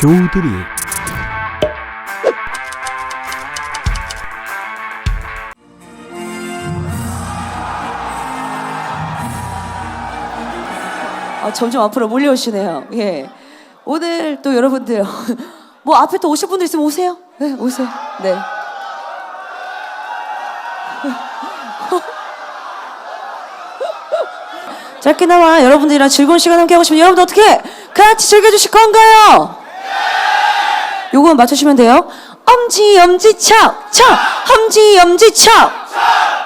쇼들이 아, 점점 앞으로 몰려오시네요. 예. 오늘 또 여러분들 뭐 앞에 또 오실 분들 있으면 오세요. 네, 오세요. 네. 짧게나마 여러분들이랑 즐거운 시간 함께 하고 싶으면 여러분들 어떻게 같이 즐겨주실 건가요? 요거 맞추시면 돼요. 엄지 엄지 척척 엄지 엄지 척.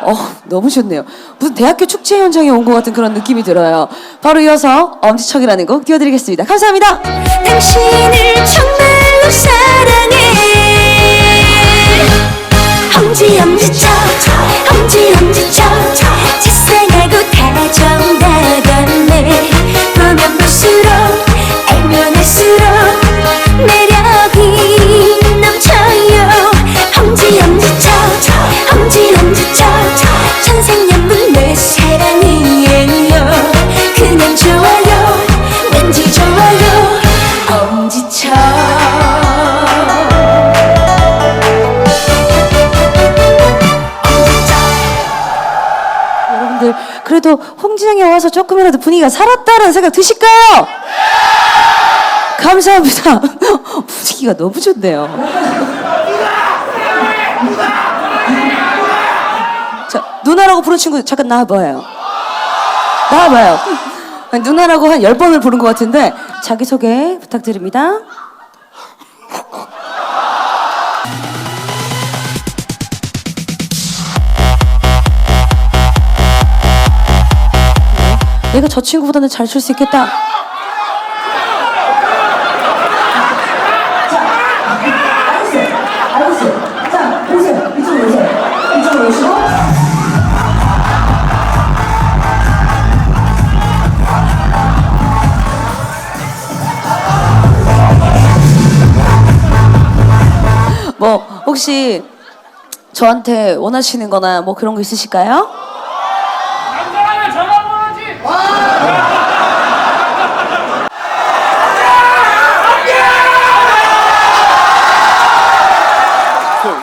어 너무 좋네요. 무슨 대학교 축제 현장에 온 것 같은 그런 느낌이 들어요. 바로 이어서 엄지척이라는 곡 띄워드리겠습니다. 감사합니다. 당신을 그래도 홍진영에 와서 조금이라도 분위기가 살았다는 생각 드실까요? 감사합니다. 분위기가 너무 좋네요. 자, 누나라고 부른 친구 잠깐 나와봐요. 나와봐요. 누나라고 한 열번을 부른 것 같은데 자기소개 부탁드립니다. 내가 저 친구보다는 잘 출 수 있겠다. 알겠어요. 자, 오세요. 이쪽으로 오세요. 이쪽으로 오시고. 뭐 혹시 저한테 원하시는 거나 뭐 그런 거 있으실까요? 남자라면 전화번호지.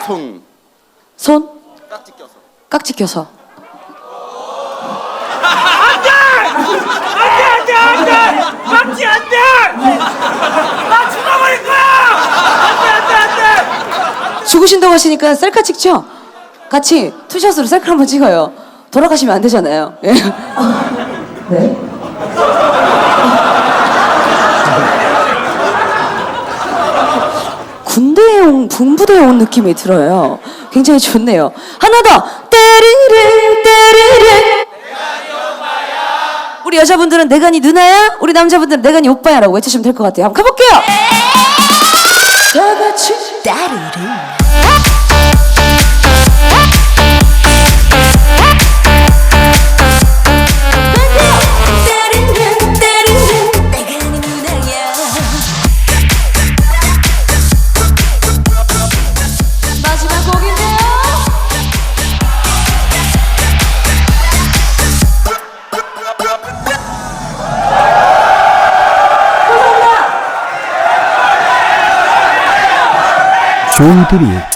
손, 손. 손? 깍지 껴서. 깍지 껴서. 안 돼 안돼 막지 안 돼. 나 죽어버릴 거야. 안 돼 안 돼 안 돼. 죽으신다고 하시니까 셀카 찍죠? 같이 투샷으로 셀카 한번 찍어요. 돌아가시면 안 되잖아요. 예. 네. 군부대에 온 느낌이 들어요. 굉장히 좋네요. 하나 더! 때리르, 때리르! 우리 여자분들은 내가 니 누나야? 우리 남자분들은 내가 니 오빠야라고 외치시면 될 것 같아요. 한번 가볼게요! 다 같이 따르릉 쇼들이